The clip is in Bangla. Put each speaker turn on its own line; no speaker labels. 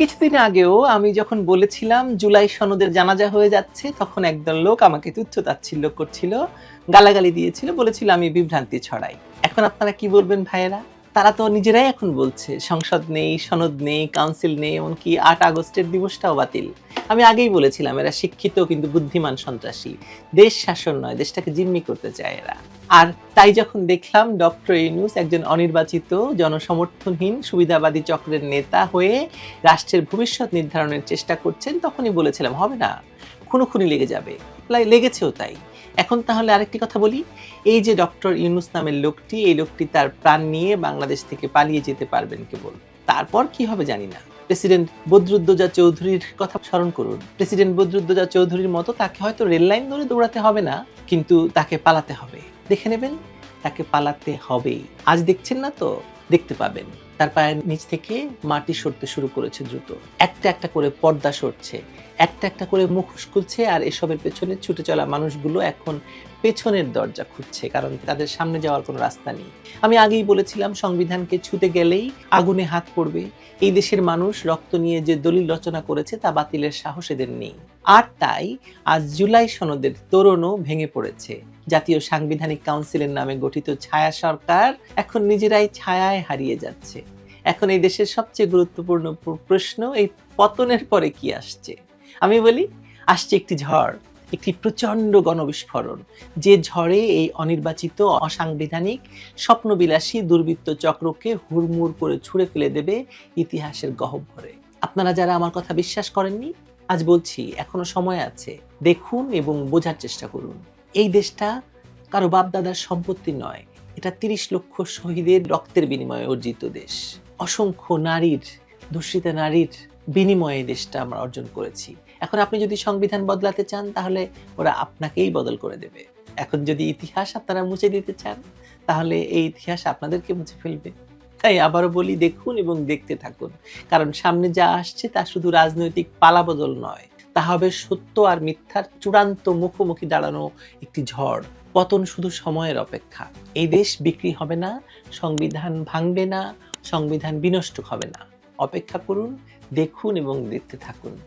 কিছুদিন আগেও আমি যখন বলেছিলাম জুলাই সনদের জানাজা হয়ে যাচ্ছে, তখন একদল লোক আমাকে তুচ্ছ তাচ্ছিল্য করছিল, গালাগালি দিয়েছিল, বলেছিল আমি বিভ্রান্তি ছড়াই। এখন আপনারা কি বলবেন ভাইয়েরা? তারা তো নিজেরাই এখন বলছে, সংসদ নেই, সনদ নেই কাউন্সিল নেই, এমনকি আট আগস্টের দিবসটাও বাতিল। আমি আগেই বলেছিলাম, এরা শিক্ষিত কিন্তু বুদ্ধিমান সন্ত্রাসী। দেশ শাসন নয়, দেশটাকে জিম্মি করতে চায় এরা। আর তাই যখন দেখলাম ডক্টর ইউনুস একজন অনির্বাচিত, জনসমর্থনহীন, সুবিধাবাদী চক্রের নেতা হয়ে রাষ্ট্রের ভবিষ্যৎ নির্ধারণের চেষ্টা করছেন, তখনই বলেছিলাম, হবে না। খুনোখুনি লেগে যাবে। লেগেছেও তাই। এখন তাহলে আরেকটি কথা বলি। এই যে ডক্টর ইউনুস নামের লোকটি, এই লোকটি তার প্রাণ নিয়ে বাংলাদেশ থেকে পালিয়ে যেতে পারবেন কেবল। তারপর কি হবে জানি না। প্রেসিডেন্ট বদরুদ্দোজা চৌধুরীর কথা স্মরণ করুন। প্রেসিডেন্ট বদরুদ্দোজা চৌধুরীর মতো তাকে হয়তো রেল লাইন ধরে দৌড়াতে হবে না, কিন্তু তাকে পালাতে হবে। দেখে নেবেন, তাকে পালাতে হবেই। আজ দেখছেন না তো? দেখতে পাবেন। তার পায়ের নিচ থেকে মাটি সরতে শুরু করেছে দ্রুত। একটা একটা করে পর্দা সরছে, একটা একটা করে মুখোশ খুলছে আর এসবের পেছনে ছুটে চলা মানুষগুলো এখন পেছনের দরজা খুঁজছে কারণ তাদের সামনে যাওয়ার কোনো রাস্তা নেই। আমি আগেই বলেছিলাম, সংবিধানকে ছুতে গেলেই আগুনে হাত পড়বে। এই দেশের মানুষ রক্ত নিয়ে যে দলিল রচনা করেছে তা বাতিলের সাহস এদের নেই। আর তাই আজ জুলাই সনদের তোরণও ভেঙে পড়েছে। জাতীয় সাংবিধানিক কাউন্সিলের নামে গঠিত ছায়া সরকার এখন নিজেরাই ছায়ায় হারিয়ে যাচ্ছে। এখন এই দেশের সবচেয়ে গুরুত্বপূর্ণ প্রশ্ন, এই পতনের পরে কি আসছে? আমি বলি, আসছে একটি ঝড়, একটি প্রচণ্ড গণবিস্ফোরণ। যে ঝড়ে এই অনির্বাচিত, অসাংবিধানিক, স্বপ্নবিলাসী দুর্বৃত্ত চক্রকে হুড়মুড় করে ছুঁড়ে ফেলে দেবে ইতিহাসের গহ্বরে আপনারা যারা আমার কথা বিশ্বাস করেননি, আজ বলছি, এখনও সময় আছে। দেখুন এবং বোঝার চেষ্টা করুন। এই দেশটা কারও বাপদাদার সম্পত্তি নয়। এটা তিরিশ লক্ষ শহীদের রক্তের বিনিময়ে অর্জিত দেশ। অসংখ্য নারীর ধর্ষিতা নারীর বিনিময়ে দেশটা আমরা অর্জন করেছি। এখন আপনি যদি সংবিধান বদলাতে চান, তাহলে ওরা আপনাকেই বদল করে দেবে। এখন যদি ইতিহাস আপনারা মুছে দিতে চান, তাহলে এই ইতিহাস আপনাদেরকে মুছে ফেলবে। তাই আবারও বলি, দেখুন এবং দেখতে থাকুন। কারণ সামনে যা আসছে তা শুধু রাজনৈতিক পালাবদল নয় তা হবে সত্য আর মিথ্যার চূড়ান্ত মুখোমুখি দাঁড়ানো একটি ঝড়। পতন শুধু সময়ের অপেক্ষা। এই দেশ বিক্রি হবে না, সংবিধান ভাঙবে না, সংবিধান বিনষ্ট হবে না। অপেক্ষা করুন, দেখুন এবং দেখতে থাকুন।